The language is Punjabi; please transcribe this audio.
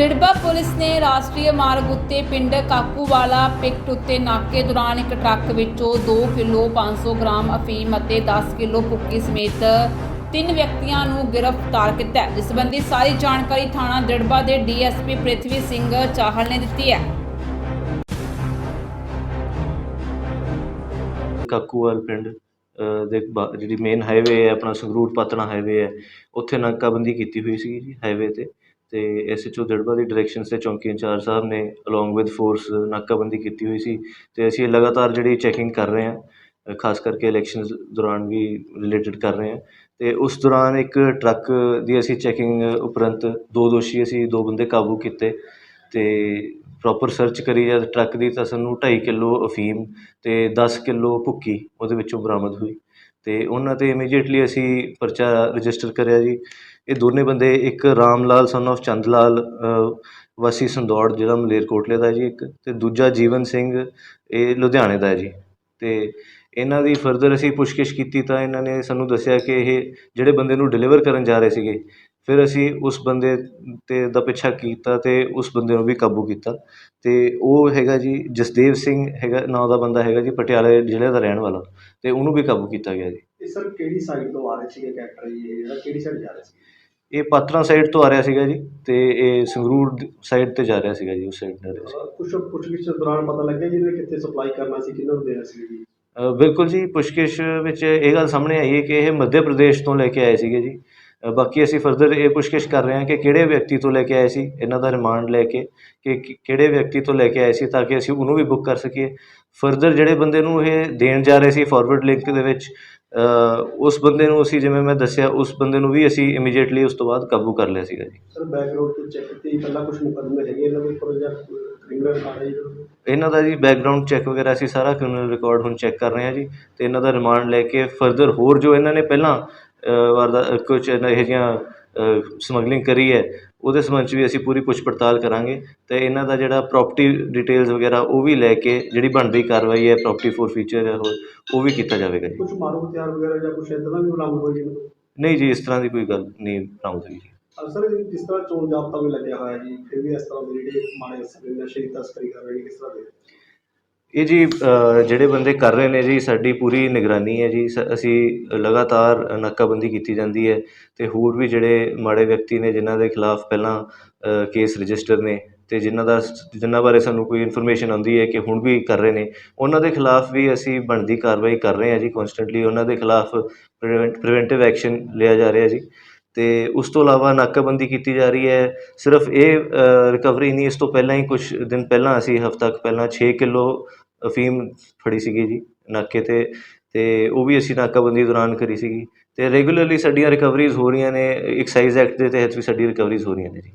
ਦਿੜਬਾ ਪੁਲਿਸ ਨੇ ਰਾਸ਼ਟਰੀ ਮਾਰਗ ਉੱਤੇ ਪਿੰਡ ਕਾਕੂਵਾਲਾ ਪਿਕਟ ਉੱਤੇ ਨਾਕੇ ਦੌਰਾਨ ਇੱਕ ਟਰੱਕ ਵਿੱਚੋਂ 2 ਕਿਲੋ 500 ਗ੍ਰਾਮ ਅਫੀਮ ਅਤੇ 10 ਕਿਲੋ ਭੁੱਕੀ ਸਮੇਤ ਤਿੰਨ ਵਿਅਕਤੀਆਂ ਨੂੰ ਗ੍ਰਿਫਤਾਰ ਕੀਤਾ ਹੈ। ਜਿਸ ਸੰਬੰਧੀ ਸਾਰੀ ਜਾਣਕਾਰੀ ਥਾਣਾ ਦਿੜਬਾ ਦੇ ਡੀਐਸਪੀ ਪ੍ਰਿਥਵੀ ਸਿੰਘ ਚਾਹਲ ਨੇ ਦਿੱਤੀ ਹੈ। ਕਾਕੂਵਾਲ ਪਿੰਡ ਦੇ ਜਿਹੜੀ ਮੇਨ ਹਾਈਵੇ ਹੈ, ਆਪਣਾ ਸੰਗਰੂਰ ਪਤਨਾ ਹਾਈਵੇ ਹੈ, ਉੱਥੇ ਨਾਕਾਬੰਦੀ ਕੀਤੀ ਹੋਈ ਸੀ ਜੀ ਹਾਈਵੇ ਤੇ। ਤੇ ਓ ਦੜਬਾ ਦੀ ਡਾਇਰੈਕਸ਼ਨਸ ਤੇ ਚੌਂਕੀ ਇੰਚਾਰਜ ਸਾਹਿਬ ਨੇ ਅਲੋਂਗ ਵਿਦ ਫੋਰਸ ਨਾਕਾਬੰਦੀ ਕੀਤੀ ਹੋਈ ਸੀ ਅਤੇ ਅਸੀਂ ਲਗਾਤਾਰ ਜਿਹੜੀ ਚੈਕਿੰਗ ਕਰ ਰਹੇ ਹਾਂ, ਖਾਸ ਕਰਕੇ ਇਲੈਕਸ਼ਨਸ ਦੌਰਾਨ ਵੀ ਰਿਲੇਟਡ ਕਰ ਰਹੇ ਹਾਂ ਅਤੇ ਉਸ ਦੌਰਾਨ ਇੱਕ ਟਰੱਕ ਦੀ ਅਸੀਂ ਚੈਕਿੰਗ ਉਪਰੰਤ ਦੋ ਦੋਸ਼ੀ ਅਸੀਂ, ਦੋ ਬੰਦੇ ਕਾਬੂ ਕੀਤੇ ਅਤੇ ਪ੍ਰੋਪਰ ਸਰਚ ਕਰੀ ਜਦ ਟਰੱਕ ਦੀ ਤਾਂ ਸਾਨੂੰ ਢਾਈ ਕਿੱਲੋ ਅਫੀਮ ਅਤੇ ਦਸ ਕਿੱਲੋ ਭੁੱਕੀ ਉਹਦੇ ਵਿੱਚੋਂ ਬਰਾਮਦ ਹੋਈ ਅਤੇ ਉਹਨਾਂ ਤੇ ਇਮੀਡੀਏਟਲੀ ਅਸੀਂ ਪਰਚਾ ਰਜਿਸਟਰ ਕਰਿਆ ਜੀ ਇਹ ਦੋਨੇ ਬੰਦੇ, ਇੱਕ ਰਾਮ ਲਾਲ ਸਨ of ਚੰਦ ਲਾਲ ਵਾਸੀ ਸੰਦੌੜ, ਜਿਹੜਾ ਮਲੇਰਕੋਟਲੇ ਦਾ ਜੀ ਇੱਕ, ਤੇ ਦੂਜਾ ਜੀਵਨ ਸਿੰਘ, ਇਹ ਲੁਧਿਆਣੇ ਦਾ ਹੈ ਜੀ। ਤੇ ਇਹਨਾਂ ਦੀ ਫਰਦਰ ਅਸੀਂ ਪੁੱਛਗਿੱਛ ਕੀਤੀ ਤਾਂ ਇਹਨਾਂ ਨੇ ਸਾਨੂੰ ਦੱਸਿਆ ਕਿ ਇਹ ਜਿਹੜੇ ਬੰਦੇ ਨੂੰ ਡਿਲੀਵਰ ਕਰਨ ਜਾ ਰਹੇ ਸੀਗੇ, ਫਿਰ ਅਸੀਂ ਉਸ ਬੰਦੇ ਤੇ ਦਾ ਪਿੱਛਾ ਕੀਤਾ ਤੇ ਉਸ ਬੰਦੇ ਨੂੰ ਵੀ ਕਾਬੂ ਕੀਤਾ। ਤੇ ਉਹ ਹੈਗਾ ਜੀ ਜਸਦੇਵ ਸਿੰਘ ਹੈਗਾ, ਨਾਂ ਦਾ ਬੰਦਾ ਹੈਗਾ ਜੀ ਪਟਿਆਲੇ ਜ਼ਿਲ੍ਹੇ ਦਾ ਰਹਿਣ ਵਾਲਾ, ਤੇ ਉਹਨੂੰ ਵੀ ਕਾਬੂ ਕੀਤਾ ਗਿਆ ਜੀ। ਇਹ ਸਰ ਕਿਹੜੀ ਸਾਈਡ ਤੋਂ ਆ ਰਹੇ ਸੀਗੇ ਕੈਰੈਕਟਰ ਇਹ ਕਿਹੜੀ ਸਾਈਡ ਜਾ ਰਹੇ ਸੀ ਇਹ ਪਾਤਰਾਂ ਸਾਈਡ ਤੋਂ ਆ ਰਿਹਾ ਸੀਗਾ ਜੀ ਤੇ ਇਹ ਸੰਗਰੂਰ ਸਾਈਡ ਤੇ ਜਾ ਰਿਹਾ ਸੀਗਾ ਜੀ ਉਸ ਸਾਈਡ ਸੀ ਕੁਝ ਪੁੱਛਗਿੱਛ ਦੌਰਾਨ ਪਤਾ ਲੱਗਿਆ ਜੀ ਇਹਨੇ ਕਿੱਥੇ ਸਪਲਾਈ ਕਰਨਾ ਸੀ ਕਿਹਨਾਂ ਨੂੰ ਦੇਣਾ ਸੀ ਜੀ? ਬਿਲਕੁਲ ਜੀ ਪੁੱਛਗਿੱਛ ਵਿੱਚ ਇਹ ਗੱਲ ਸਾਹਮਣੇ ਆਈ ਹੈ ਕਿ ਇਹ ਮੱਧ ਪ੍ਰਦੇਸ਼ ਤੋਂ ਲੈ ਕੇ ਆਏ ਸੀਗੇ ਜੀ। ਬਾਕੀ ਅਸੀਂ ਫਰਦਰ ਇਹ ਪੁੱਛਗਿੱਛ ਕਰ ਰਹੇ ਹਾਂ ਕਿ ਕਿਹੜੇ ਵਿਅਕਤੀ ਤੋਂ ਲੈ ਕੇ ਆਏ ਸੀ ਇਹਨਾਂ ਦਾ ਰਿਮਾਂਡ ਲੈ ਕੇ ਕਿ ਕਿਹੜੇ ਵਿਅਕਤੀ ਤੋਂ ਲੈ ਕੇ ਆਏ ਸੀ ਤਾਂ ਕਿ ਅਸੀਂ ਉਹਨੂੰ ਵੀ ਬੁੱਕ ਕਰ ਸਕੀਏ। ਫਰਦਰ ਜਿਹੜੇ ਬੰਦੇ ਨੂੰ ਇਹ ਦੇਣ ਜਾ ਰਹੇ ਸੀ ਫਾਰਵਰਡ ਲਿੰਕ ਦੇ ਵਿੱਚ ਉਸ ਬੰਦੇ ਨੂੰ ਅਸੀਂ ਜਿਵੇਂ ਮੈਂ ਦੱਸਿਆ ਉਸ ਬੰਦੇ ਨੂੰ ਵੀ ਅਸੀਂ ਇਮੀਡੀਏਟਲੀ ਉਸ ਤੋਂ ਬਾਅਦ ਕਾਬੂ ਕਰ ਲਿਆ ਸੀਗਾ ਜੀ ਸਰ ਬੈਕਗ੍ਰਾਉਂਡ ਤੋਂ ਚੈੱਕ ਕੀਤੀ ਪਹਿਲਾਂ ਕੁਝ ਮੁਕੱਦਮੇ ਹੈਗੇ ਇਹਨਾਂ ਦੇ ਉੱਪਰ ਜਾਂ ਕ੍ਰਿਮੀਨਲ ਰਿਕਾਰਡ ਹੈ ਜੀ ਇਹਨਾਂ ਦਾ? ਇਹਨਾਂ ਦਾ ਜੀ ਬੈਕਗ੍ਰਾਉਂਡ ਚੈੱਕ ਵਗੈਰਾ ਅਸੀਂ ਸਾਰਾ ਕ੍ਰਿਮੀਨਲ ਰਿਕਾਰਡ ਹੁਣ ਚੈੱਕ ਕਰ ਰਹੇ ਹਾਂ ਜੀ ਤੇ ਇਹਨਾਂ ਦਾ ਰਿਮਾਂਡ ਲੈ ਕੇ ਫਰਦਰ ਹੋਰ ਜੋ ਇਹਨਾਂ ਨੇ ਪਹਿਲਾਂ ਵਾਰਦਾ ਕੁਝ ਇਹੋ ਜਿਹੀਆਂ ਸਮਗਲਿੰਗ ਕਰੀ ਹੈ ਉਹਦੇ ਸੰਬੰਧ 'ਚ ਵੀ ਅਸੀਂ ਪੂਰੀ ਪੁੱਛ ਪੜਤਾਲ ਕਰਾਂਗੇ ਤੇ ਇਹਨਾਂ ਦਾ ਜਿਹੜਾ ਪ੍ਰਾਪਰਟੀ ਡਿਟੇਲਸ ਵਗੈਰਾ ਉਹ ਵੀ ਲੈ ਕੇ ਜਿਹੜੀ ਬਣਦੀ ਕਾਰਵਾਈ ਹੈ ਪ੍ਰਾਪਰਟੀ ਫੋਰ ਫੀਚਰ ਹੈ ਉਹ ਉਹ ਵੀ ਕੀਤਾ ਜਾਵੇਗਾ ਜੀ। ਕੁਝ ਮਾਰੂ ਹਥਿਆਰ ਵਗੈਰਾ ਜਾਂ ਕੁਝ ਇਦਾਂ ਦਾ ਵੀ ਬਰਾਮਦ ਹੋਇਆ ਜੀ? ਨਹੀਂ ਜੀ ਇਸ ਤਰ੍ਹਾਂ ਦੀ ਕੋਈ ਗੱਲ ਨਹੀਂ ਹੋਈ ਜੀ। ਅਹ ਸਰ ਇਹ ਜਿਸ ਤਰ੍ਹਾਂ ਚੋਣ ਜਾਬਤਾ ਵੀ ਲੱਗਿਆ ਹੋਇਆ ਜੀ? ਫਿਰ ਵੀ ਇਸ ਤਰ੍ਹਾਂ ਦੇ ਜਿਹੜੇ ਮਾੜੇ ਅਸਰ ਨਸ਼ੇ ਦੀ ਤਸਕਰੀ ਕਰ ਰਹੇ ਨੇ ਕਿਸ ਤਰ੍ਹਾਂ ਦੇ? ਇਹ ਜੀ ਜਿਹੜੇ ਬੰਦੇ ਕਰ ਰਹੇ ਨੇ ਜੀ, ਸਾਡੀ ਪੂਰੀ ਨਿਗਰਾਨੀ ਹੈ ਜੀ। ਸ- ਅਸੀਂ ਲਗਾਤਾਰ ਨਾਕਾਬੰਦੀ ਕੀਤੀ ਜਾਂਦੀ ਹੈ ਅਤੇ ਹੋਰ ਵੀ ਜਿਹੜੇ ਮਾੜੇ ਵਿਅਕਤੀ ਨੇ, ਜਿਨ੍ਹਾਂ ਦੇ ਖਿਲਾਫ ਪਹਿਲਾਂ ਕੇਸ ਰਜਿਸਟਰ ਨੇ ਅਤੇ ਜਿਨ੍ਹਾਂ ਦਾ ਜਿਨ੍ਹਾਂ ਬਾਰੇ ਸਾਨੂੰ ਕੋਈ ਇਨਫੋਰਮੇਸ਼ਨ ਆਉਂਦੀ ਹੈ ਕਿ ਹੁਣ ਵੀ ਕਰ ਰਹੇ ਨੇ, ਉਹਨਾਂ ਦੇ ਖਿਲਾਫ ਵੀ ਅਸੀਂ ਬਣਦੀ ਕਾਰਵਾਈ ਕਰ ਰਹੇ ਹਾਂ ਜੀ ਕੋਂਸਟੈਂਟਲੀ ਉਹਨਾਂ ਦੇ ਖਿਲਾਫ ਪ੍ਰੀਵੈਂਟਿਵ ਐਕਸ਼ਨ ਲਿਆ ਜਾ ਰਿਹਾ ਜੀ। ਅਤੇ ਉਸ ਤੋਂ ਇਲਾਵਾ ਨਾਕਾਬੰਦੀ ਕੀਤੀ ਜਾ ਰਹੀ ਹੈ। ਸਿਰਫ ਇਹ ਰਿਕਵਰੀ ਨਹੀਂ, ਇਸ ਤੋਂ ਪਹਿਲਾਂ ਹੀ ਕੁਛ ਦਿਨ ਪਹਿਲਾਂ ਅਸੀਂ ਹਫ਼ਤਾ ਕੁ ਪਹਿਲਾਂ ਛੇ ਕਿਲੋ ਅਫੀਮ ਫੜੀ ਸੀਗੀ ਜੀ ਨਾਕੇ ਤੇ ਅਤੇ ਉਹ ਵੀ ਅਸੀਂ ਨਾਕਾਬੰਦੀ ਦੌਰਾਨ ਕਰੀ ਸੀਗੀ। ਅਤੇ ਰੈਗੂਲਰਲੀ ਸਾਡੀਆਂ ਰਿਕਵਰੀਜ਼ ਹੋ ਰਹੀਆਂ ਨੇ ਐਕਸਾਈਜ਼ ਐਕਟ ਦੇ ਤਹਿਤ ਵੀ ਸਾਡੀ ਰਿਕਵਰੀਜ਼ ਹੋ ਰਹੀਆਂ ਨੇ ਜੀ।